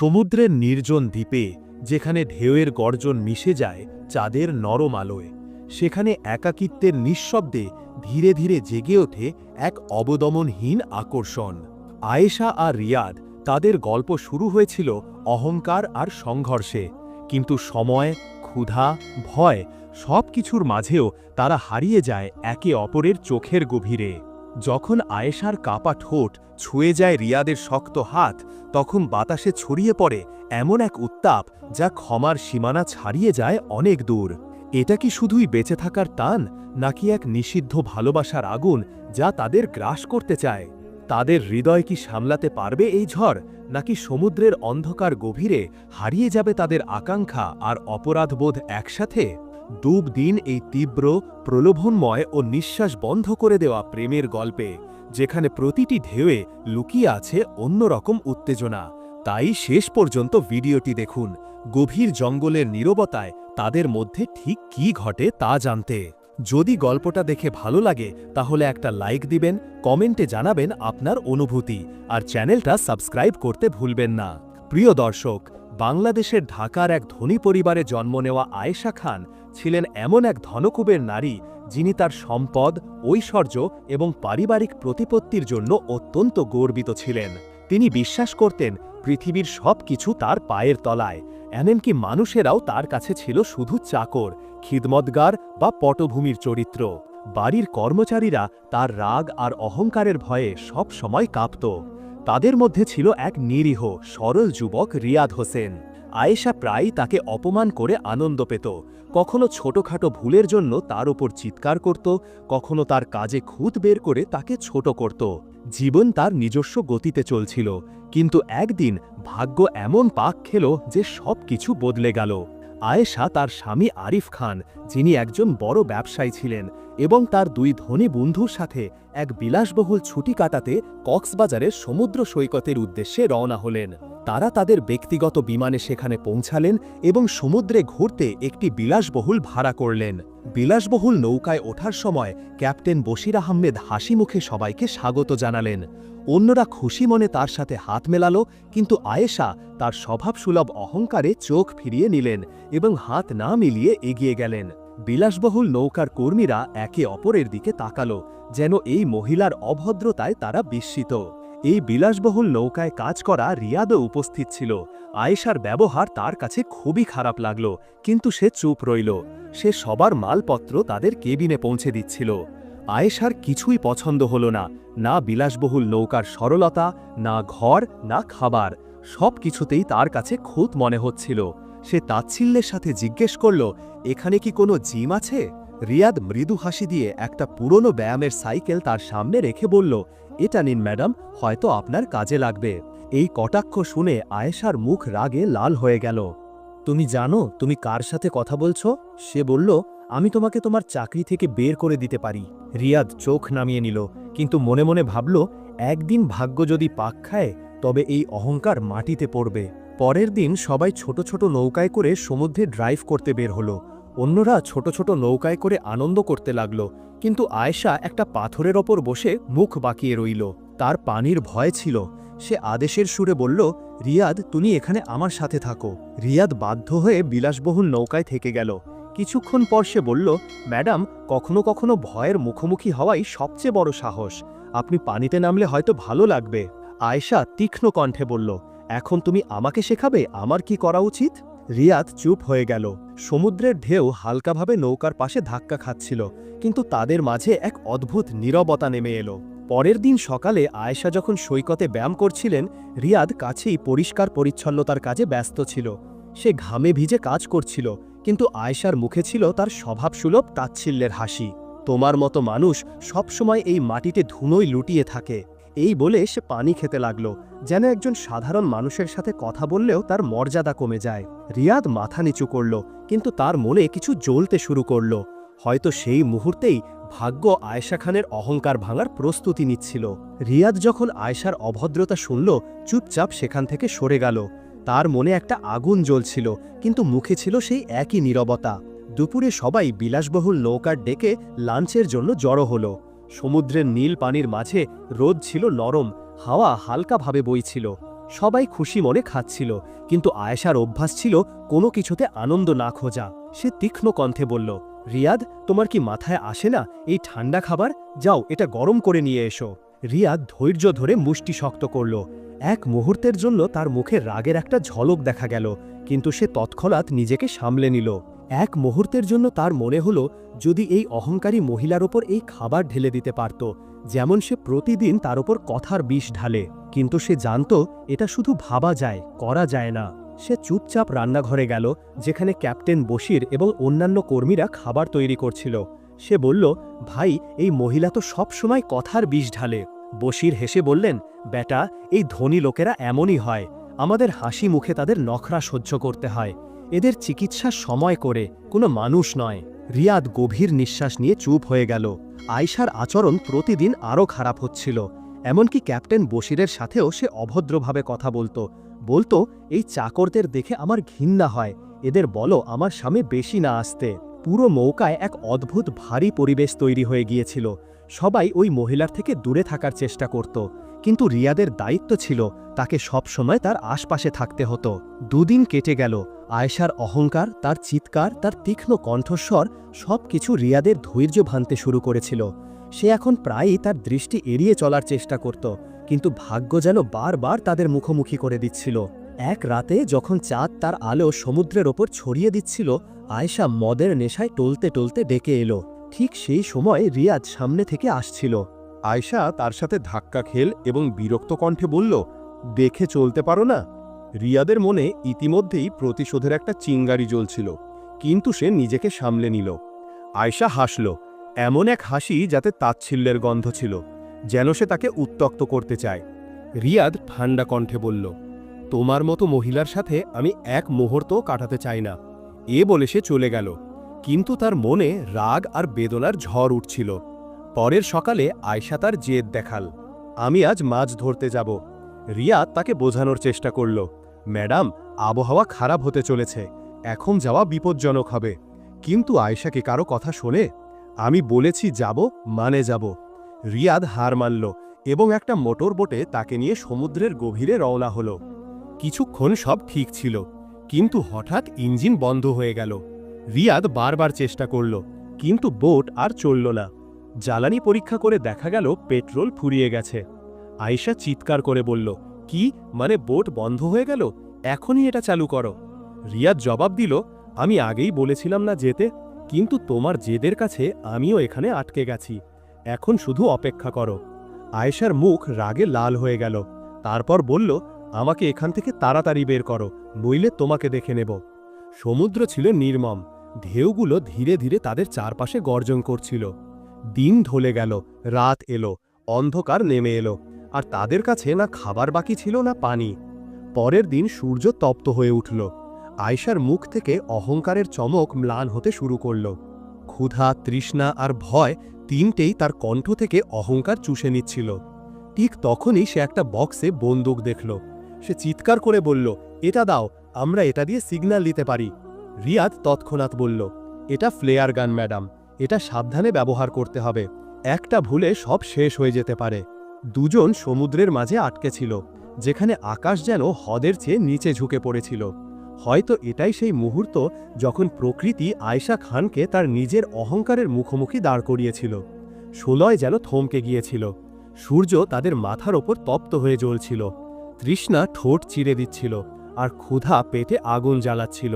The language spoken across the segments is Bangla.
সমুদ্রের নির্জন দ্বীপে, যেখানে ঢেউয়ের গর্জন মিশে যায় চাঁদের নরম আলোয়, সেখানে একাকিত্বের নিঃশব্দে ধীরে ধীরে জেগে ওঠে এক অবদমনহীন আকর্ষণ। আয়েশা আর রিয়াদ তাদের গল্প শুরু হয়েছিল অহংকার আর সংঘর্ষে, কিন্তু সময়, ক্ষুধা, ভয় সব কিছুর মাঝেও তারা হারিয়ে যায় একে অপরের চোখের গভীরে। যখন আয়েশার কাপা ঠোঁট ছুঁয়ে যায় রিয়াদের শক্ত হাত, তখন বাতাসে ছড়িয়ে পড়ে এমন এক উত্তাপ যা ক্ষমার সীমানা ছাড়িয়ে যায় অনেক দূর। এটা কি শুধুই বেঁচে থাকার টান, নাকি এক নিষিদ্ধ ভালোবাসার আগুন যা তাদের গ্রাস করতে চায়? তাদের হৃদয় কি সামলাতে পারবে এই ঝড়, নাকি সমুদ্রের অন্ধকার গভীরে হারিয়ে যাবে তাদের আকাঙ্ক্ষা আর অপরাধবোধ একসাথে? ডুব দিন এই তীব্র, প্রলোভনময় ও নিঃশ্বাস বন্ধ করে দেওয়া প্রেমের গল্পে, যেখানে প্রতিটি ঢেউয়ে লুকিয়ে আছে অন্যরকম উত্তেজনা। তাই শেষ পর্যন্ত ভিডিওটি দেখুন। গভীর জঙ্গলের নীরবতায় তাদের মধ্যে ঠিক কি ঘটে তা জানতে। যদি গল্পটা দেখে ভালো লাগে, তাহলে একটা লাইক দিবেন, কমেন্টে জানাবেন আপনার অনুভূতি, আর চ্যানেলটা সাবস্ক্রাইব করতে ভুলবেন না। প্রিয় দর্শক, বাংলাদেশের ঢাকার এক ধনী পরিবারে জন্ম নেওয়া আয়েশা খান ছিলেন এমন এক ধনকুবের নারী, যিনি তার সম্পদ, ঐশ্বর্য এবং পারিবারিক প্রতিপত্তির জন্য অত্যন্ত গর্বিত ছিলেন। তিনি বিশ্বাস করতেন, পৃথিবীর সব কিছু তার পায়ের তলায়, এমনকি মানুষেরাও তার কাছে ছিল শুধু চাকর, খিদমতগার বা পটভূমির চরিত্র। বাড়ির কর্মচারীরা তার রাগ আর অহংকারের ভয়ে সব সময় কাঁপত। তাদের মধ্যে ছিল এক নিরীহ, সরল যুবক রিয়াদ হোসেন। আয়েশা প্রায়ই তাকে অপমান করে আনন্দ পেত। কখনো ছোটখাটো ভুলের জন্য তার ওপর চিৎকার করত, কখনো তার কাজে খুঁত বের করে তাকে ছোট করত। জীবন তার নিজস্ব গতিতে চলছিল, কিন্তু একদিন ভাগ্য এমন পাক খেল যে সব কিছু বদলে গেল। আয়েশা তার স্বামী আরিফ খান, যিনি একজন বড় ব্যবসায়ী ছিলেন এবং তার দুই ধনী বন্ধুর সাথে এক বিলাসবহুল ছুটি কাটাতে কক্সবাজারের সমুদ্র সৈকতের উদ্দেশ্যে রওনা হলেন। তারা তাদের ব্যক্তিগত বিমানে সেখানে পৌঁছালেন এবং সমুদ্রে ঘুরতে একটি বিলাসবহুল ভাড়া করলেন। বিলাসবহুল নৌকায় ওঠার সময় ক্যাপ্টেন বশির আহমেদ হাসি মুখে সবাইকে স্বাগত জানালেন। অন্যরা খুশি মনে তার সাথে হাত মেলালো, কিন্তু আয়েশা তার স্বভাবসুলভ অহংকারে চোখ ফিরিয়ে নিলেন এবং হাত না মিলিয়ে এগিয়ে গেলেন। বিলাসবহুল নৌকার কর্মীরা একে অপরের দিকে তাকালো, যেন এই মহিলার অভদ্রতায় তারা বিস্মিত। এই বিলাসবহুল নৌকায় কাজ করা রিয়াদও উপস্থিত ছিল। আয়েশার ব্যবহার তার কাছে খুবই খারাপ লাগল, কিন্তু সে চুপ রইল। সে সবার মালপত্র তাদের কেবিনে পৌঁছে দিচ্ছিল। আয়েশার কিছুই পছন্দ হল না না বিলাসবহুল নৌকার সরলতা, না ঘর, না খাবার। সব কিছুতেই তার কাছে খুঁত মনে হচ্ছিল। সে তাচ্ছিল্যের সাথে জিজ্ঞেস করল, এখানে কি কোনো জিম আছে? রিয়াদ মৃদু হাসি দিয়ে একটা পুরনো ব্যায়ামের সাইকেল তার সামনে রেখে বলল, এটা নিন, ম্যাডাম, হয়তো আপনার কাজে লাগবে। এই কটাক্ষ শুনে আয়েশার মুখ রাগে লাল হয়ে গেল। তুমি জানো, তুমি কার সাথে কথা বলছো? সে বলল, আমি তোমাকে তোমার চাকরি থেকে বের করে দিতে পারি। রিয়াদ চোখ নামিয়ে নিল, কিন্তু মনে মনে ভাবল, একদিন ভাগ্য যদি পাক খায়, তবে এই অহংকার মাটিতে পড়বে। পরের দিন সবাই ছোট ছোট নৌকায় করে সমুদ্রে ড্রাইভ করতে বের হলো। অন্যরা ছোট ছোট নৌকায় করে আনন্দ করতে লাগল, কিন্তু আয়েশা একটা পাথরের ওপর বসে মুখ বাঁকিয়ে রইল। তার পানির ভয় ছিল। সে আদেশের সুরে বলল, রিয়াদ, তুমি এখানে আমার সাথে থাকো। রিয়াদ বাধ্য হয়ে বিলাসবহুল নৌকায় থেকে গেল। কিছুক্ষণ পর সে বলল, ম্যাডাম, কখনো কখনো ভয়ের মুখোমুখি হওয়াই সবচেয়ে বড় সাহস। আপনি পানিতে নামলে হয়তো ভালো লাগবে। আয়েশা তীক্ষ্ণ কণ্ঠে বলল এখন তুমি আমাকে শেখাবে আমার কি করা উচিত? রিয়াদ চুপ হয়ে গেল। সমুদ্রের ঢেউ হালকাভাবে নৌকার পাশে ধাক্কা খাচ্ছিল, কিন্তু তাদের মাঝে এক অদ্ভুত নীরবতা নেমে এলো। পরের দিন সকালে আয়েশা যখন সৈকতে ব্যায়াম করছিলেন, রিয়াদ কাছেই পরিষ্কার পরিচ্ছন্নতার কাজে ব্যস্ত ছিল। সে ঘামে ভিজে কাজ করছিল, কিন্তু আয়েশার মুখে ছিল তার স্বভাবসুলভ তাচ্ছিল্যের হাসি। তোমার মতো মানুষ সবসময় এই মাটিতে ধুনোই লুটিয়ে থাকে। এই বলে সে পানি খেতে লাগল, যেন একজন সাধারণ মানুষের সাথে কথা বললেও তার মর্যাদা কমে যায়। রিয়াদ মাথা নিচু করল, কিন্তু তার মনে কিছু জ্বলতে শুরু করল। হয়তো সেই মুহূর্তেই ভাগ্য আয়েশা খানের অহংকার ভাঙার প্রস্তুতি নিচ্ছিল। রিয়াদ যখন আয়েশার অভদ্রতা শুনল, চুপচাপ সেখান থেকে সরে গেল। তার মনে একটা আগুন জ্বলছিল, কিন্তু মুখে ছিল সেই একই নীরবতা। দুপুরে সবাই বিলাসবহুল নৌকার ডেকে লাঞ্চের জন্য জড়ো হলো। সমুদ্রের নীল পানির মাঝে রোদ ছিল নরম, হাওয়া হালকাভাবে বইছিল। সবাই খুশি মনে খাচ্ছিল, কিন্তু আয়েশার অভ্যাস ছিল কোনো কিছুতে আনন্দ না খোঁজা। সে তীক্ষ্ণ কণ্ঠে বলল, রিয়াদ, তোমার কি মাথায় আসে না এই ঠান্ডা খাবার? যাও, এটা গরম করে নিয়ে এসো। রিয়াদ ধৈর্য ধরে মুষ্টি শক্ত করল। এক মুহূর্তের জন্য তার মুখে রাগের একটা ঝলক দেখা গেল, কিন্তু সে তৎক্ষণাৎ নিজেকে সামলে নিল। এক মুহূর্তের জন্য তার মনে হলো যদি এই অহংকারী মহিলার ওপর এই খাবার ঢেলে দিতে পারত, যেমন সে প্রতিদিন তার ওপর কথার বিষ ঢালে। কিন্তু সে জানত এটা শুধু ভাবা যায়, করা যায় না। সে চুপচাপ রান্নাঘরে গেল, যেখানে ক্যাপ্টেন বশির এবং অন্যান্য কর্মীরা খাবার তৈরি করছিল। সে বলল, ভাই, এই মহিলা তো সব সময় কথার বিষ ঢালে। বশির হেসে বললেন, বেটা, এই ধনী লোকেরা এমনই হয়। আমাদের হাসি মুখে তাদের নখরা সহ্য করতে হয়। এদের চিকিৎসা সময় করে, কোনো মানুষ নয়। রিয়াদ গভীর নিঃশ্বাস নিয়ে চুপ হয়ে গেল। আয়শার আচরণ প্রতিদিন আরও খারাপ হচ্ছিল। এমনকি ক্যাপ্টেন বশিরের সাথেও সে অভদ্রভাবে কথা বলতো। বলতো, এই চাকরদের দেখে আমার ঘৃণা হয়। এদের বলো, আমার স্বামী বেশি না আসতে। পুরো নৌকায় এক অদ্ভুত ভারী পরিবেশ তৈরি হয়ে গিয়েছিল। সবাই ওই মহিলার থেকে দূরে থাকার চেষ্টা করত। কিন্তু রিয়াদের দায়িত্ব ছিল তাকে সবসময় তার আশপাশে থাকতে হতো। দুদিন কেটে গেল, আয়েশার অহংকার, তার চিৎকার, তার তীক্ষ্ণ কণ্ঠস্বর সব কিছু রিয়াদের ধৈর্য ভাঙতে শুরু করেছিল। সে এখন প্রায়ই তার দৃষ্টি এড়িয়ে চলার চেষ্টা করত, কিন্তু ভাগ্য যেন বারবার তাদের মুখোমুখি করে দিচ্ছিল। এক রাতে যখন চাঁদ তার আলো সমুদ্রের ওপর ছড়িয়ে দিচ্ছিল, আয়েশা মদের নেশায় টলতে টলতে ডেকে এলো। ঠিক সেই সময় রিয়াদ সামনে থেকে আসছিল। আয়শা তার সাথে ধাক্কা খেল এবং বিরক্ত কণ্ঠে বলল, দেখে চলতে পারো না। রিয়াদের মনে ইতিমধ্যেই প্রতিশোধের একটা চিঙ্গারি জ্বলছিল, কিন্তু সে নিজেকে সামলে নিল। আয়শা হাসল, এমন এক হাসি যাতে তাচ্ছিল্যের গন্ধ ছিল, যেন সে তাকে উত্তক্ত করতে চায়। রিয়াদ ঠান্ডা কণ্ঠে বলল, তোমার মতো মহিলার সাথে আমি এক মুহূর্তও কাটাতে চাই না। এ বলে সে চলে গেল, কিন্তু তার মনে রাগ আর বেদনার ঝড় উঠছিল। পরের সকালে আয়শা তার জেদ দেখাল। আমি আজ মাছ ধরতে যাব। রিয়াদ তাকে বোঝানোর চেষ্টা করল, ম্যাডাম, আবহাওয়া খারাপ হতে চলেছে। এখন যাওয়া বিপজ্জনক হবে। কিন্তু আয়শা কি কারও কথা শোনে? আমি বলেছি যাব মানে যাব। রিয়াদ হার মানল এবং একটা মোটর বোটে তাকে নিয়ে সমুদ্রের গভীরে রওনা হল। কিছুক্ষণ সব ঠিক ছিল, কিন্তু হঠাৎ ইঞ্জিন বন্ধ হয়ে গেল। রিয়াদ বারবার চেষ্টা করল, কিন্তু বোট আর চলল না। জ্বালানি পরীক্ষা করে দেখা গেল পেট্রোল ফুরিয়ে গেছে। আয়েশা চিৎকার করে বলল, কি? মানে বোট বন্ধ হয়ে গেল? এখনই এটা চালু করো। রিয়াদ জবাব দিল, আমি আগেই বলেছিলাম না যেতে, কিন্তু তোমার জেদের কাছে আমিও এখানে আটকে গেছি। এখন শুধু অপেক্ষা করো। আয়েশার মুখ রাগে লাল হয়ে গেল। তারপর বলল, আমাকে এখান থেকে তাড়াতাড়ি বের করো, নইলে তোমাকে দেখে নেব। সমুদ্র ছিল নির্মম, ঢেউগুলো ধীরে ধীরে তাদের চারপাশে গর্জন করছিল। দিন ঢলে গেল, রাত এলো, অন্ধকার নেমে এলো, আর তাদের কাছে না খাবার বাকি ছিল না পানি। পরের দিন সূর্য তপ্ত হয়ে উঠল। আয়শার মুখ থেকে অহংকারের চমক ম্লান হতে শুরু করল। ক্ষুধা, তৃষ্ণা আর ভয় তিনটেই তার কণ্ঠ থেকে অহংকার চুষে নিচ্ছিল। ঠিক তখনই সে একটা বক্সে বন্দুক দেখল। সে চিৎকার করে বলল, এটা দাও, আমরা এটা দিয়ে সিগন্যাল দিতে পারি। রিয়াদ তৎক্ষণাৎ বলল, এটা ফ্লেয়ার গান, ম্যাডাম। এটা সাবধানে ব্যবহার করতে হবে। একটা ভুলে সব শেষ হয়ে যেতে পারে। দুজন সমুদ্রের মাঝে আটকে ছিল, যেখানে আকাশ যেন হদের চেয়ে নিচে ঝুঁকে পড়েছিল। হয়তো এটাই সেই মুহূর্ত যখন প্রকৃতি আয়শা খানকে তার নিজের অহংকারের মুখোমুখি দাঁড় করিয়েছিল। ষোলয় যেন থমকে গিয়েছিল। সূর্য তাদের মাথার ওপর তপ্ত হয়ে জ্বলছিল। তৃষ্ণা ঠোঁট চিরে দিচ্ছিল আর ক্ষুধা পেটে আগুন জ্বালাচ্ছিল।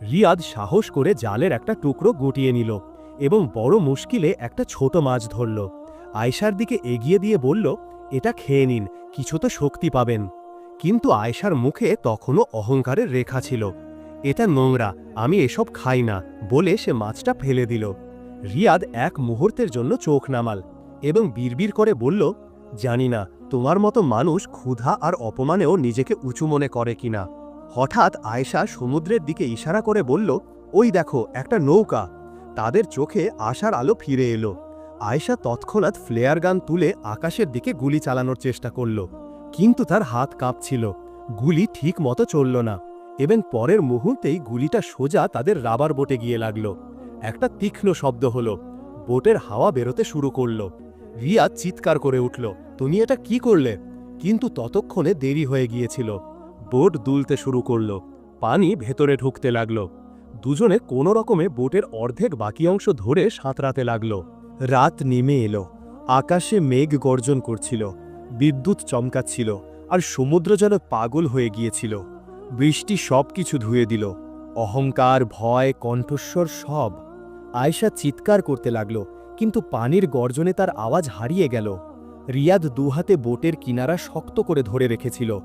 রিয়াদ সাহস করে জালের একটা টুকরো গুটিয়ে নিল। এবং বড় মুশকিলে একটা ছোট মাছ ধরল। আয়শার দিকে এগিয়ে দিয়ে বলল, এটা খেয়ে নিন, কিছু তো শক্তি পাবেন। কিন্তু আয়শার মুখে তখনও অহংকারের রেখা ছিল। এটা নোংরা, আমি এসব খাই না, বলে সে মাছটা ফেলে দিল। রিয়াদ এক মুহূর্তের জন্য চোখ নামাল এবং বিড়বিড় করে বলল, জানি না, তোমার মতো মানুষ ক্ষুধা আর অপমানেও নিজেকে উঁচু মনে করে কিনা। হঠাৎ আয়েশা সমুদ্রের দিকে ইশারা করে বলল, ওই দেখো, একটা নৌকা। তাদের চোখে আশার আলো ফিরে এলো। আয়েশা তৎক্ষণাৎ ফ্লেয়ার গান তুলে আকাশের দিকে গুলি চালানোর চেষ্টা করল, কিন্তু তার হাত কাঁপছিল। গুলি ঠিক মতো চলল না। এবং পরের মুহূর্তেই গুলিটা সোজা তাদের রাবার বোটে গিয়ে লাগল। একটা তীক্ষ্ণ শব্দ হল। বোটের হাওয়া বেরোতে শুরু করল। রিয়া চিৎকার করে উঠল, তুমি এটা কি করলে? কিন্তু ততক্ষণে দেরি হয়ে গিয়েছিল। বোট দুলতে শুরু করল। পানি ভেতরে ঢুকতে লাগল। দুজনে কোনো রকমে বোটের অর্ধেক বাকি অংশ ধরে সাঁতরাতে লাগল। রাত নেমে এলো। আকাশে মেঘ গর্জন করছিল। বিদ্যুৎ চমকাচ্ছিল আর সমুদ্র যেন পাগল হয়ে গিয়েছিল। বৃষ্টি সব কিছু ধুয়ে দিল। অহংকার, ভয়, কণ্ঠস্বর সব। আয়শা চিৎকার করতে লাগল, কিন্তু পানির গর্জনে তার আওয়াজ হারিয়ে গেল। রিয়াদ দুহাতে বোটের কিনারা শক্ত করে ধরে রেখেছিল।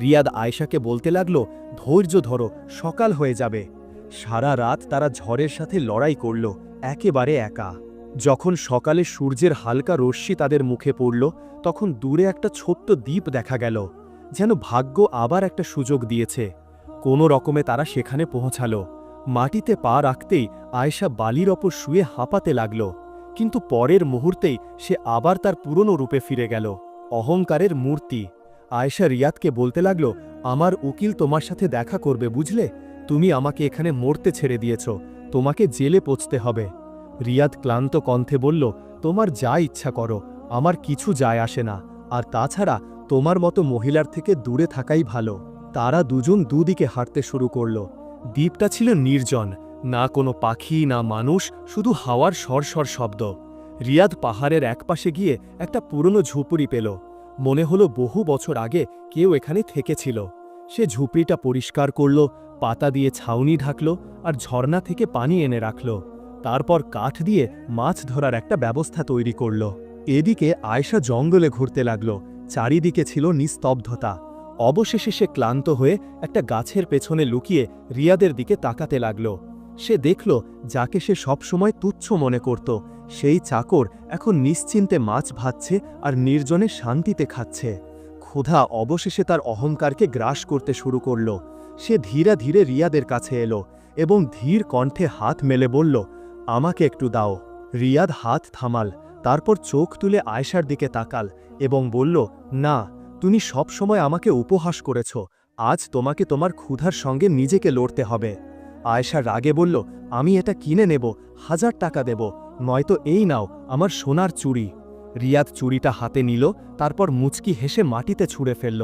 রিয়াদ আয়শাকে বলতে লাগল, ধৈর্য ধরো, সকাল হয়ে যাবে। সারা রাত তারা ঝড়ের সাথে লড়াই করল, একেবারে একা। যখন সকালে সূর্যের হালকা রশ্মি তাদের মুখে পড়ল, তখন দূরে একটা ছোট্ট দ্বীপ দেখা গেল, যেন ভাগ্য আবার একটা সুযোগ দিয়েছে। কোনো রকমে তারা সেখানে পৌঁছালো। মাটিতে পা রাখতেই আয়েশা বালির ওপর শুয়ে হাঁপাতে লাগল, কিন্তু পরের মুহূর্তেই সে আবার তার পুরনো রূপে ফিরে গেল, অহংকারের মূর্তি। আয়েশা রিয়াদকে বলতে লাগল, আমার উকিল তোমার সাথে দেখা করবে, বুঝলে? তুমি আমাকে এখানে মরতে ছেড়ে দিয়েছ, তোমাকে জেলে পচতে হবে। রিয়াদ ক্লান্ত কণ্ঠে বলল, তোমার যা ইচ্ছা করো, আমার কিছু যায় আসে না। আর তাছাড়া, তোমার মতো মহিলার থেকে দূরে থাকাই ভালো। তারা দুজন দুদিকে হাঁটতে শুরু করল। দ্বীপটা ছিল নির্জন, না কোনো পাখি, না মানুষ, শুধু হাওয়ার সরসর শব্দ। রিয়াদ পাহাড়ের একপাশে গিয়ে একটা পুরনো ঝুপড়ি পেল। মনে হলো বহু বছর আগে কেউ এখানে থেকেছিল। সে ঝুপড়িটা পরিষ্কার করল পাতা দিয়ে ছাউনি ঢাকল আর ঝর্ণা থেকে পানি এনে রাখল। তারপর কাঠ দিয়ে মাছ ধরার একটা ব্যবস্থা তৈরি করল। এদিকে আয়শা জঙ্গলে ঘুরতে লাগল। চারিদিকে ছিল নিস্তব্ধতা। অবশেষে সে ক্লান্ত হয়ে একটা গাছের পেছনে লুকিয়ে রিয়াদের দিকে তাকাতে লাগল। সে দেখল, যাকে সে সবসময় তুচ্ছ মনে করত, সেই চাকর এখন নিশ্চিন্তে মাছ ভাজছে আর নির্জনে শান্তিতে খাচ্ছে। ক্ষুধা অবশেষে তার অহংকারকে গ্রাস করতে শুরু করল। সে ধীরে ধীরে রিয়াদের কাছে এলো এবং ধীর কণ্ঠে হাত মেলে বলল, আমাকে একটু দাও। রিয়াদ হাত থামাল, তারপর চোখ তুলে আয়সার দিকে তাকাল এবং বলল, না, তুমি সব সময় আমাকে উপহাস করেছ। আজ তোমাকে তোমার ক্ষুধার সঙ্গে নিজেকে লড়তে হবে। আয়েশা রাগে বলল, আমি এটা কিনে নেব, হাজার টাকা দেব, নয়তো এই নাও, আমার সোনার চুড়ি। রিয়াদ চুড়িটা হাতে নিল, তারপর মুচকি হেসে মাটিতে ছুঁড়ে ফেলল।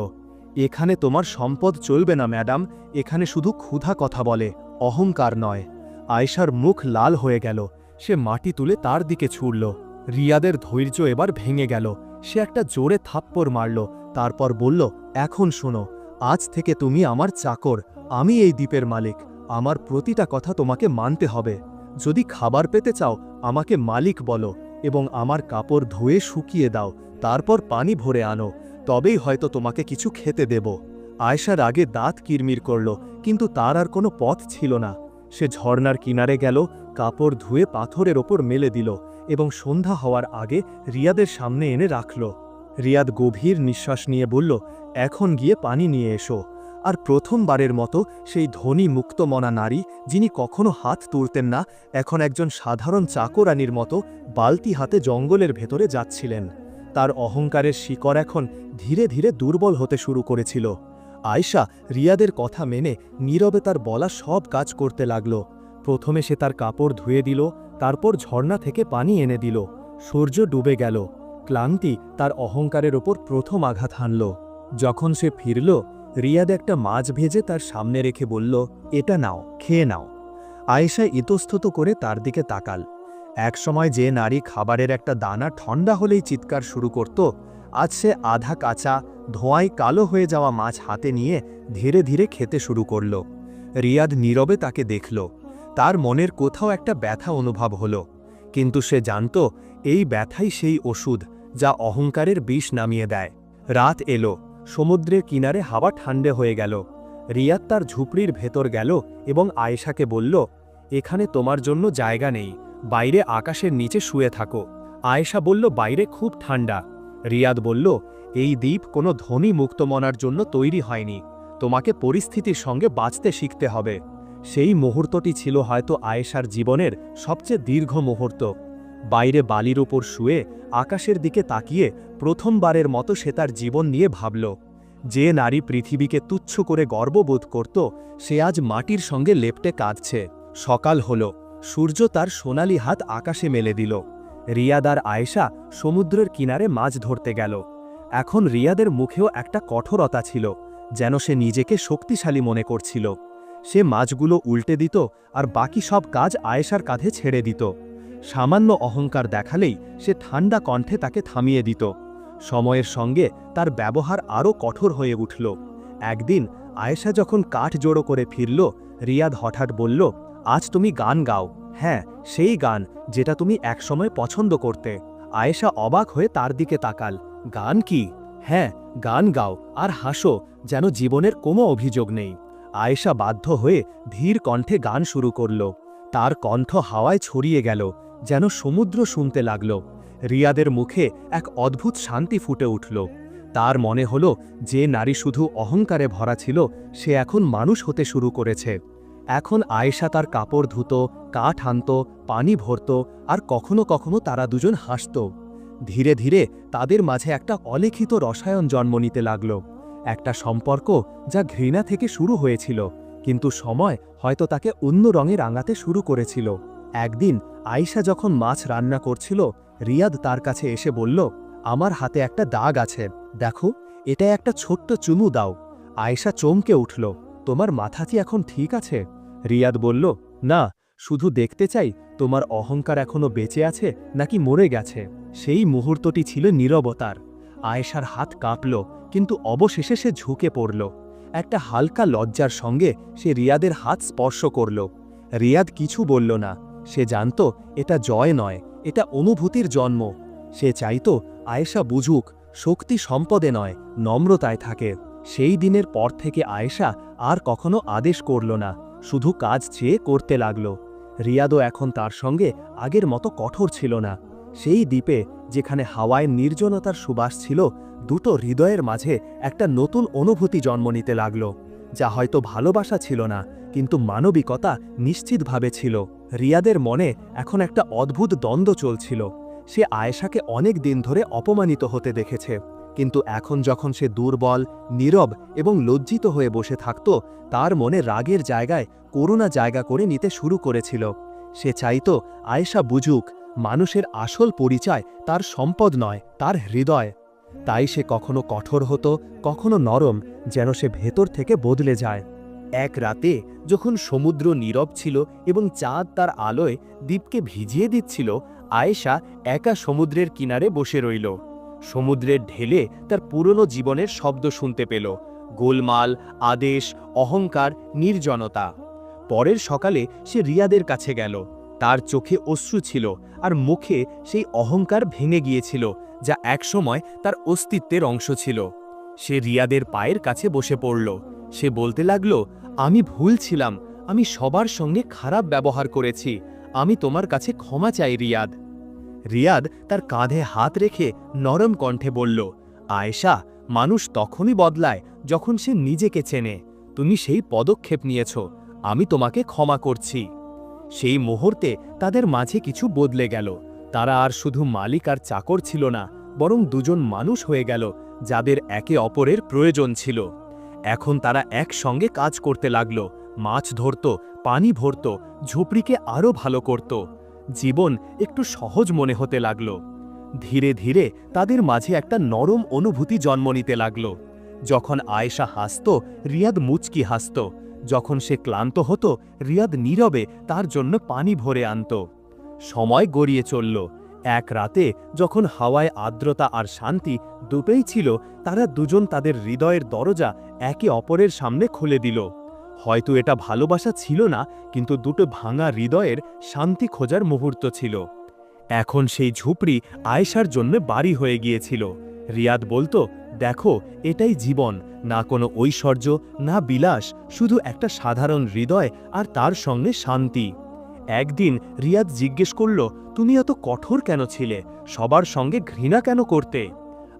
এখানে তোমার সম্পদ চলবে না, ম্যাডাম। এখানে শুধু ক্ষুধা কথা বলে, অহংকার নয়। আয়েশার মুখ লাল হয়ে গেল। সে মাটি তুলে তার দিকে ছুড়ল। রিয়াদের ধৈর্য এবার ভেঙে গেল। সে একটা জোরে থাপ্পড় মারল। তারপর বলল, এখন শোনো, আজ থেকে তুমি আমার চাকর। আমি এই দ্বীপের মালিক। আমার প্রতিটা কথা তোমাকে মানতে হবে। যদি খাবার পেতে চাও, আমাকে মালিক বলো এবং আমার কাপড় ধুয়ে শুকিয়ে দাও। তারপর পানি ভরে আনো। তবেই হয়তো তোমাকে কিছু খেতে দেব। আয়সার আগে দাঁত কিরমির করল, কিন্তু তার আর কোনো পথ ছিল না। সে ঝর্ণার কিনারে গেল, কাপড় ধুয়ে পাথরের ওপর মেলে দিল এবং সন্ধ্যা হওয়ার আগে রিয়াদের সামনে এনে রাখল। রিয়াদ গভীর নিঃশ্বাস নিয়ে বলল, এখন গিয়ে পানি নিয়ে এসো। আর প্রথমবারের মতো সেই ধনী মুক্তমনা নারী, যিনি কখনো হাত তুলতেন না, এখন একজন সাধারণ চাকরানির মতো বালতি হাতে জঙ্গলের ভেতরে যাচ্ছিলেন। তার অহংকারের শিকড় এখন ধীরে ধীরে দুর্বল হতে শুরু করেছিল। আয়শা রিয়াদের কথা মেনে নীরবে তার বলা সব কাজ করতে লাগল। প্রথমে সে তার কাপড় ধুয়ে দিল, তারপর ঝর্ণা থেকে পানি এনে দিল। সূর্য ডুবে গেল। ক্লান্তি তার অহংকারের ওপর প্রথম আঘাত হানল। যখন সে ফিরল, রিয়াদ একটা মাছ ভেজে তার সামনে রেখে বলল, এটা নাও, খেয়ে নাও। আয়েশা ইতস্তত করে তার দিকে তাকাল। একসময় যে নারী খাবারের একটা দানা ঠান্ডা হলেই চিৎকার শুরু করত, আজ সে আধা কাঁচা, ধোঁয়ায় কালো হয়ে যাওয়া মাছ হাতে নিয়ে ধীরে ধীরে খেতে শুরু করল। রিয়াদ নীরবে তাকে দেখল। তার মনের কোথাও একটা ব্যথা অনুভব হল। কিন্তু সে জানত, এই ব্যথাই সেই ওষুধ যা অহংকারের বিষ নামিয়ে দেয়। রাত এলো, সমুদ্রের কিনারে হাওয়া ঠান্ডে হয়ে গেল। রিয়াদ তার ঝুপড়ির ভেতর গেল এবং আয়েশাকে বলল, এখানে তোমার জন্য জায়গা নেই। বাইরে আকাশের নিচে শুয়ে থাকো। আয়েশা বলল, বাইরে খুব ঠান্ডা। রিয়াদ বলল, এই দ্বীপ কোনো ধনী মুক্তমনার জন্য তৈরি হয়নি। তোমাকে পরিস্থিতির সঙ্গে বাঁচতে শিখতে হবে। সেই মুহূর্তটি ছিল হয়তো আয়েশার জীবনের সবচেয়ে দীর্ঘ মুহূর্ত। বাইরে বালির ওপর শুয়ে আকাশের দিকে তাকিয়ে প্রথমবারের মতো সে তার জীবন নিয়ে ভাবল। যে নারী পৃথিবীকে তুচ্ছ করে গর্ববোধ করত, সে আজ মাটির সঙ্গে লেপটে কাঁদছে। সকাল হল। সূর্য তার সোনালি হাত আকাশে মেলে দিল। রিয়াদ আর আয়েশা সমুদ্রের কিনারে মাছ ধরতে গেল। এখন রিয়াদের মুখেও একটা কঠোরতা ছিল, যেন সে নিজেকে শক্তিশালী মনে করছিল। সে মাছগুলো উল্টে দিত আর বাকি সব কাজ আয়েশার কাঁধে ছেড়ে দিত। সামান্য অহংকার দেখালেই সে ঠান্ডা কণ্ঠে তাকে থামিয়ে দিত। সময়ের সঙ্গে তার ব্যবহার আরও কঠোর হয়ে উঠল। একদিন আয়েশা যখন কাঠ জোড়ো করে ফিরল, রিয়াদ হঠাৎ বলল আজ তুমি গান গাও। হ্যাঁ সেই গান যেটা তুমি একসময় পছন্দ করতে। আয়েশা অবাক হয়ে তার দিকে তাকাল। গান কি? হ্যাঁ গান গাও আর হাসো, যেন জীবনের কোনো অভিযোগ নেই। আয়েশা বাধ্য হয়ে ধীর কণ্ঠে গান শুরু করল। তার কণ্ঠ হাওয়ায় ছড়িয়ে গেল, যেন সমুদ্র শুনতে লাগল। রিয়াদের মুখে এক অদ্ভুত শান্তি ফুটে উঠল। তার মনে হল, যে নারী শুধু অহংকারে ভরা ছিল, সে এখন মানুষ হতে শুরু করেছে। এখন আয়েশা তার কাপড় ধুত, কাঠ আনত, পানি ভরত আর কখনো কখনো তারা দুজন হাসত। ধীরে ধীরে তাদের মাঝে একটা অলিখিত রসায়ন জন্ম নিতে লাগল। একটা সম্পর্ক যা ঘৃণা থেকে শুরু হয়েছিল, কিন্তু সময় হয়তো তাকে অন্য রঙে রাঙাতে শুরু করেছিল। একদিন আয়েশা যখন মাছ রান্না করছিল, রিয়াদ তার কাছে এসে বলল, আমার হাতে একটা দাগ আছে, দেখো এটা একটা ছোট্ট চুমু দাও। আয়েশা চমকে উঠল, তোমার মাথা কি এখন ঠিক আছে? রিয়াদ বলল, না, শুধু দেখতে চাই তোমার অহংকার এখনও বেঁচে আছে নাকি মরে গেছে? সেই মুহূর্তটি ছিল নীরবতার। আয়েশার হাত কাঁপল, কিন্তু অবশেষে সে ঝুঁকে পড়ল। একটা হালকা লজ্জার সঙ্গে সে রিয়াদের হাত স্পর্শ করল। রিয়াদ কিছু বলল না। সে জানত এটা জয় নয়, এটা অনুভূতির জন্ম। সে চাইত আয়েশা বুঝুক, শক্তি সম্পদে নয়, নম্রতায় থাকে। সেই দিনের পর থেকে আয়েশা আর কখনো আদেশ করল না। শুধু কাজ চেয়ে করতে লাগল। রিয়াদও এখন তার সঙ্গে আগের মতো কঠোর ছিল না। সেই দ্বীপে, যেখানে হাওয়ায় নির্জনতার সুবাস ছিল, দুটো হৃদয়ের মাঝে একটা নতুন অনুভূতি জন্ম নিতে লাগল, যা হয়তো ভালোবাসা ছিল না, কিন্তু মানবিকতা নিশ্চিতভাবে ছিল। রিয়াদের মনে এখন একটা অদ্ভুত দ্বন্দ্ব চলছিল। সে আয়েশাকে অনেক দিন ধরে অপমানিত হতে দেখেছে। কিন্তু এখন যখন সে দুর্বল, নীরব এবং লজ্জিত হয়ে বসে থাকত, তার মনে রাগের জায়গায় করুণা জায়গা করে নিতে শুরু করেছিল। সে চাইত, আয়েশা বুঝুক, মানুষের আসল পরিচয় তার সম্পদ নয়, তার হৃদয়। তাই সে কখনো কঠোর হতো, কখনো নরম, যেন সে ভেতর থেকে বদলে যায়। এক রাতে যখন সমুদ্র নীরব ছিল এবং চাঁদ তার আলোয় দ্বীপকে ভিজিয়ে দিচ্ছিল, আয়েশা একা সমুদ্রের কিনারে বসে রইল। সমুদ্রের ঢেলে তার পুরনো জীবনের শব্দ শুনতে পেল। গোলমাল, আদেশ, অহংকার, নির্জনতা। পরের সকালে সে রিয়াদের কাছে গেল। তার চোখে অশ্রু ছিল আর মুখে সেই অহংকার ভেঙে গিয়েছিল, যা একসময় তার অস্তিত্বের অংশ ছিল। সে রিয়াদের পায়ের কাছে বসে পড়ল। সে বলতে লাগল, আমি ভুল ছিলাম। আমি সবার সঙ্গে খারাপ ব্যবহার করেছি। আমি তোমার কাছে ক্ষমা চাই, রিয়াদ। রিয়াদ তার কাঁধে হাত রেখে নরম কণ্ঠে বলল, আয়েশা, মানুষ তখনই বদলায় যখন সে নিজেকে চেনে। তুমি সেই পদক্ষেপ নিয়েছ, আমি তোমাকে ক্ষমা করছি। সেই মুহূর্তে তাদের মাঝে কিছু বদলে গেল। তারা আর শুধু মালিক আর চাকর ছিল না, বরং দুজন মানুষ হয়ে গেল, যাদের একে অপরের প্রয়োজন ছিল। এখন তারা একসঙ্গে কাজ করতে লাগল, মাছ ধরত, পানি ভরত, ঝুপড়িকে আরও ভালো করত। জীবন একটু সহজ মনে হতে লাগল। ধীরে ধীরে তাদের মাঝে একটা নরম অনুভূতি জন্ম নিতে লাগল। যখন আয়েশা হাসত, রিয়াদ মুচকি হাসত। যখন সে ক্লান্ত হতো, রিয়াদ নীরবে তার জন্য পানি ভরে আনত। সময় গড়িয়ে চলল। এক রাতে যখন হাওয়ায় আর্দ্রতা আর শান্তি দুটোই ছিল, তারা দুজন তাদের হৃদয়ের দরজা একে অপরের সামনে খুলে দিল। হয়তো এটা ভালোবাসা ছিল না, কিন্তু দুটো ভাঙা হৃদয়ের শান্তি খোঁজার মুহূর্ত ছিল। এখন সেই ঝুপড়ি আয়েশার জন্য বাড়ি হয়ে গিয়েছিল। রিয়াদ বলতো, দেখো, এটাই জীবন, না কোনো ঐশ্বর্য, না বিলাস, শুধু একটা সাধারণ হৃদয় আর তার সঙ্গে শান্তি। একদিন রিয়াদ জিজ্ঞেস করল, তুমি এত কঠোর কেন ছিলে? সবার সঙ্গে ঘৃণা কেন করতে?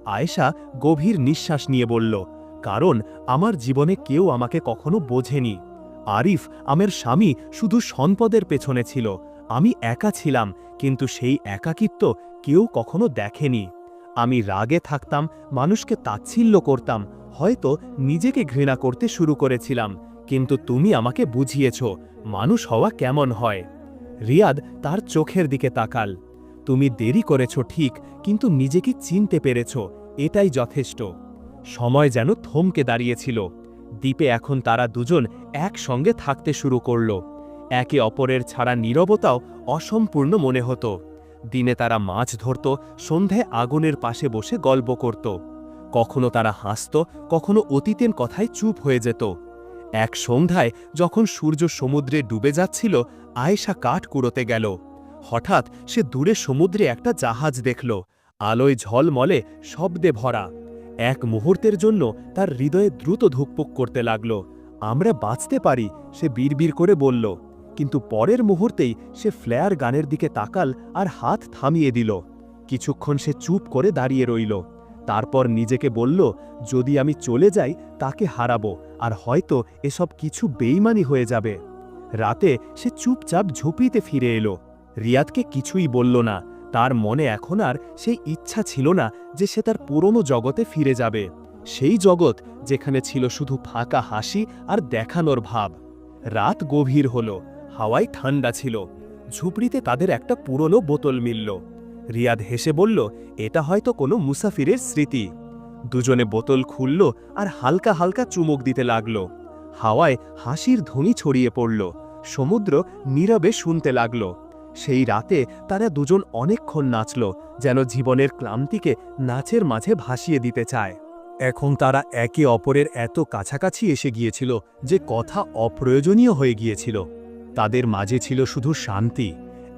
আয়েশা গভীর নিঃশ্বাস নিয়ে বলল কারণ আমার জীবনে কেউ আমাকে কখনো বোঝেনি। আরিফ, আমার স্বামী, শুধু সম্পদের পেছনে ছিল। আমি একা ছিলাম, কিন্তু সেই একাকিত্ব কেউ কখনো দেখেনি। আমি রাগে থাকতাম, মানুষকে তাচ্ছিল্য করতাম, হয়তো নিজেকে ঘৃণা করতে শুরু করেছিলাম। কিন্তু তুমি আমাকে বুঝিয়েছ, মানুষ হওয়া কেমন হয়। রিয়াদ তার চোখের দিকে তাকাল। তুমি দেরি করেছ, ঠিক, কিন্তু নিজেকে চিনতে পেরেছ, এটাই যথেষ্ট। সময় যেন থমকে দাঁড়িয়েছিল। দ্বীপে এখন তারা দুজন একসঙ্গে থাকতে শুরু করল। একে অপরের ছাড়া নীরবতাও অসম্পূর্ণ মনে হতো। দিনে তারা মাছ ধরত, সন্ধে আগুনের পাশে বসে গল্প করত। কখনো তারা হাসত, কখনো অতীতের কথায় চুপ হয়ে যেত। এক সন্ধ্যায় যখন সূর্য সমুদ্রে ডুবে যাচ্ছিল, আয়েশা কাঠ কুড়োতে গেল। হঠাৎ সে দূরে সমুদ্রে একটা জাহাজ দেখল। আলোয় ঝলমলে শব্দে ভরা। এক মুহূর্তের জন্য তার হৃদয়ে দ্রুত ধুকপুক করতে লাগল। আমরা বাঁচতে পারি, সে বিড়বিড় করে বলল। কিন্তু পরের মুহূর্তেই সে ফ্লেয়ার গানের দিকে তাকাল আর হাত থামিয়ে দিল। কিছুক্ষণ সে চুপ করে দাঁড়িয়ে রইল। তারপর নিজেকে বলল, যদি আমি চলে যাই, তাকে হারাবো, আর হয়তো এসব কিছু বেইমানি হয়ে যাবে। রাতে সে চুপচাপ ঝুপিতে ফিরে এলো। রিয়াদকে কিছুই বলল না। তার মনে এখন আর সেই ইচ্ছা ছিল না যে সে তার পুরনো জগতে ফিরে যাবে। সেই জগৎ যেখানে ছিল শুধু ফাঁকা হাসি আর দেখানোর ভাব। রাত গভীর হল, হাওয়ায় ঠান্ডা ছিল। ঝুপড়িতে তাদের একটা পুরনো বোতল মিলল। রিয়াদ হেসে বলল, এটা হয়তো কোনো মুসাফিরের স্মৃতি। দুজনে বোতল খুলল আর হালকা হালকা চুমুক দিতে লাগল। হাওয়ায় হাসির ধ্বনি ছড়িয়ে পড়ল। সমুদ্র নীরবে শুনতে লাগল। সেই রাতে তারা দুজন অনেকক্ষণ নাচল, যেন জীবনের ক্লান্তিকে নাচের মাঝে ভাসিয়ে দিতে চায়। এখন তারা একে অপরের এত কাছাকাছি এসে গিয়েছিল যে কথা অপ্রয়োজনীয় হয়ে গিয়েছিল। তাদের মাঝে ছিল শুধু শান্তি,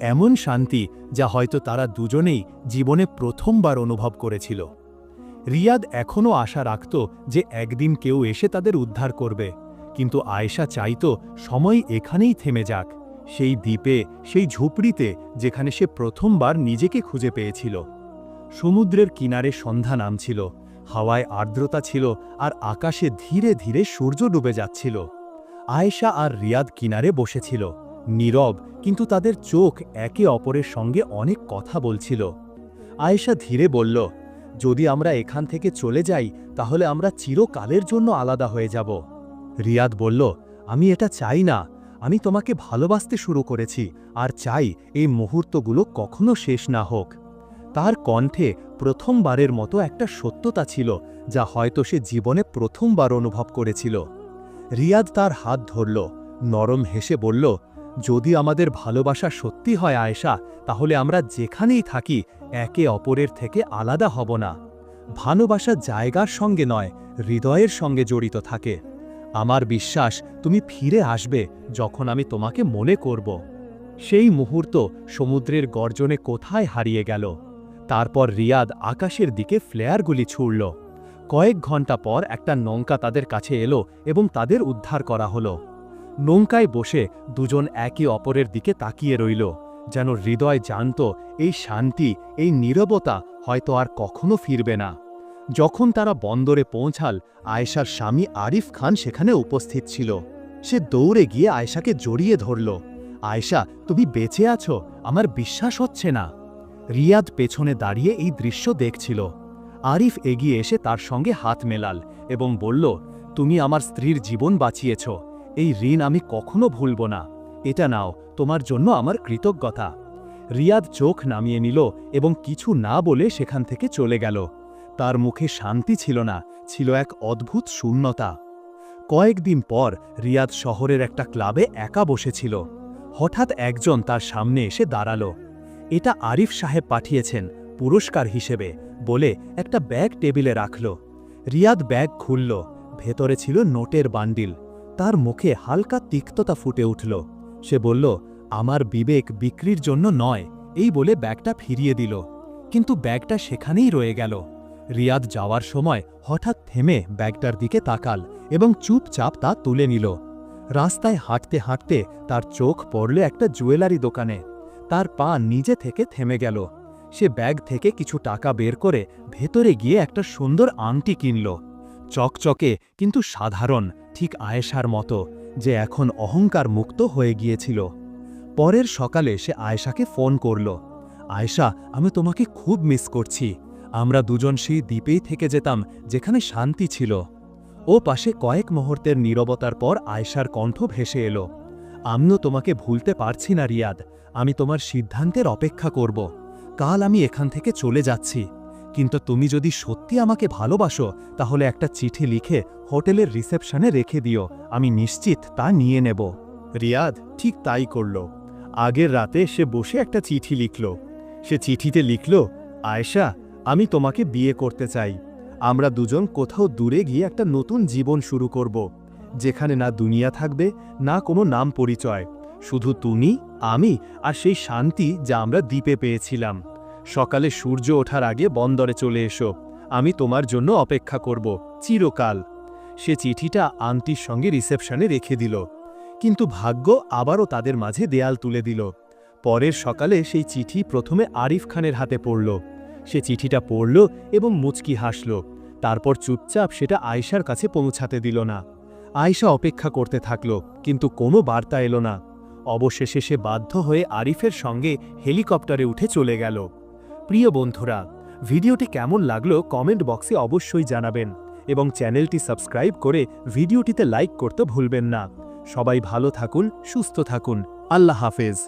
এমন শান্তি যা হয়তো তারা দুজনেই জীবনে প্রথমবার অনুভব করেছিল। রিয়াদ এখনও আশা রাখত যে একদিন কেউ এসে তাদের উদ্ধার করবে, কিন্তু আয়েশা চাইত সময় এখানেই থেমে যাক। সেই দ্বীপে, সেই ঝুপড়িতে যেখানে সে প্রথমবার নিজেকে খুঁজে পেয়েছিল। সমুদ্রের কিনারে সন্ধ্যা নামছিল, হাওয়ায় আর্দ্রতা ছিল আর আকাশে ধীরে ধীরে সূর্য ডুবে যাচ্ছিল। আয়েশা আর রিয়াদ কিনারে বসেছিল, নীরব কিন্তু তাদের চোখ একে অপরের সঙ্গে অনেক কথা বলছিল। আয়েশা ধীরে বলল, যদি আমরা এখান থেকে চলে যাই, তাহলে আমরা চিরকালের জন্য আলাদা হয়ে যাব। রিয়াদ বলল, আমি এটা চাই না। আমি তোমাকে ভালোবাসতে শুরু করেছি আর চাই এই মুহূর্তগুলো কখনো শেষ না হোক। তার কণ্ঠে প্রথমবারের মতো একটা সত্যতা ছিল, যা হয়তো সে জীবনে প্রথমবার অনুভব করেছিল। রিয়াদ তার হাত ধরল, নরম হেসে বলল, যদি আমাদের ভালোবাসা সত্যি হয় আয়েশা, তাহলে আমরা যেখানেই থাকি, একে অপরের থেকে আলাদা হব না। ভালোবাসা জায়গার সঙ্গে নয়, হৃদয়ের সঙ্গে জড়িত থাকে। আমার বিশ্বাস তুমি ফিরে আসবে যখন আমি তোমাকে মনে করব। সেই মুহূর্ত সমুদ্রের গর্জনে কোথায় হারিয়ে গেল? তারপর রিয়াদ আকাশের দিকে ফ্লেয়ারগুলি ছুড়ল। কয়েক ঘণ্টা পর একটা নৌকা তাদের কাছে এলো এবং তাদের উদ্ধার করা হলো। নৌকায় বসে দুজন একে অপরের দিকে তাকিয়ে রইল, যেন হৃদয় জানত এই শান্তি, এই নীরবতা হয়তো আর কখনো ফিরবে না। যখন তারা বন্দরে পৌঁছাল, আয়েশার স্বামী আরিফ খান সেখানে উপস্থিত ছিল। সে দৌড়ে গিয়ে আয়েশাকে জড়িয়ে ধরল। আয়েশা, তুমি বেঁচে আছো? আমার বিশ্বাস হচ্ছে না। রিয়াদ পেছনে দাঁড়িয়ে এই দৃশ্য দেখছিল। আরিফ এগিয়ে এসে তার সঙ্গে হাত মেলাল এবং বলল, তুমি আমার স্ত্রীর জীবন বাঁচিয়েছ। এই ঋণ আমি কখনো ভুলব না। এটা নাও, তোমার জন্য আমার কৃতজ্ঞতা। রিয়াদ চোখ নামিয়ে নিল এবং কিছু না বলে সেখান থেকে চলে গেল। তার মুখে শান্তি ছিল না, ছিল এক অদ্ভুত শূন্যতা। কয়েকদিন পর রিয়াদ শহরের একটা ক্লাবে একা বসেছিল। হঠাৎ একজন তার সামনে এসে দাঁড়াল। এটা আরিফ সাহেব পাঠিয়েছেন পুরস্কার হিসেবে বলে একটা ব্যাগ টেবিলে রাখল। রিয়াদ ব্যাগ খুলল, ভেতরে ছিল নোটের বান্ডিল। তার মুখে হালকা তিক্ততা ফুটে উঠল। সে বলল, আমার বিবেক বিক্রির জন্য নয়। এই বলে ব্যাগটা ফিরিয়ে দিল। কিন্তু ব্যাগটা সেখানেই রয়ে গেল। রিয়াদ যাওয়ার সময় হঠাৎ থেমে ব্যাগটার দিকে তাকাল এবং চুপচাপ তা তুলে নিল। রাস্তায় হাঁটতে হাঁটতে তার চোখ পড়ল একটা জুয়েলারি দোকানে। তার পা নিজে থেকে থেমে গেল। সে ব্যাগ থেকে কিছু টাকা বের করে ভেতরে গিয়ে একটা সুন্দর আংটি কিনল। চকচকে কিন্তু সাধারণ, ঠিক আয়েশার মতো, যে এখন অহংকার মুক্ত হয়ে গিয়েছিল। পরের সকালে সে আয়েশাকে ফোন করল, আয়েশা, আমি তোমাকে খুব মিস করছি। আমরা দুজন সেই দ্বীপেই থেকে যেতাম, যেখানে শান্তি ছিল। ও পাশে কয়েক মুহূর্তের নীরবতার পর আয়েশার কণ্ঠ ভেসে এলো। আমিও তোমাকে ভুলতে পারছি না, রিয়াদ। আমি তোমার সিদ্ধান্তের অপেক্ষা করব। কাল আমি এখান থেকে চলে যাচ্ছি। কিন্তু তুমি যদি সত্যি আমাকে ভালোবাসো, তাহলে একটা চিঠি লিখে হোটেলের রিসেপশনে রেখে দিও। আমি নিশ্চিত তা নিয়ে নেব। রিয়াদ ঠিক তাই করল। আগের রাতে সে বসে একটা চিঠি লিখল। সে চিঠিতে লিখল, আয়েশা আমি তোমাকে বিয়ে করতে চাই। আমরা দুজন কোথাও দূরে গিয়ে একটা নতুন জীবন শুরু করব, যেখানে না দুনিয়া থাকবে, না কোনো নাম পরিচয়। শুধু তুমি, আমি আর সেই শান্তি যা আমরা দ্বীপে পেয়েছিলাম। সকালে সূর্য ওঠার আগে বন্দরে চলে এসো। আমি তোমার জন্য অপেক্ষা করব, চিরকাল। সে চিঠিটা আন্টির সঙ্গে রিসেপশনে রেখে দিল। কিন্তু ভাগ্য আবারও তাদের মাঝে দেয়াল তুলে দিল। পরের সকালে সেই চিঠি প্রথমে আরিফ খানের হাতে পড়ল। সে চিঠিটা পড়ল এবং মুচকি হাসল। তারপর চুপচাপ সেটা আয়শার কাছে পৌঁছাতে দিল না। আয়শা অপেক্ষা করতে থাকল, কিন্তু কোনো বার্তা এলো না। অবশেষে সে বাধ্য হয়ে আরিফের সঙ্গে হেলিকপ্টারে উঠে চলে গেল। প্রিয় বন্ধুরা, ভিডিওটি কেমন লাগল কমেন্ট বক্সে অবশ্যই জানাবেন এবং চ্যানেলটি সাবস্ক্রাইব করে ভিডিওটিতে লাইক করতে ভুলবেন না। সবাই ভালো থাকুন, সুস্থ থাকুন। আল্লাহ হাফেজ।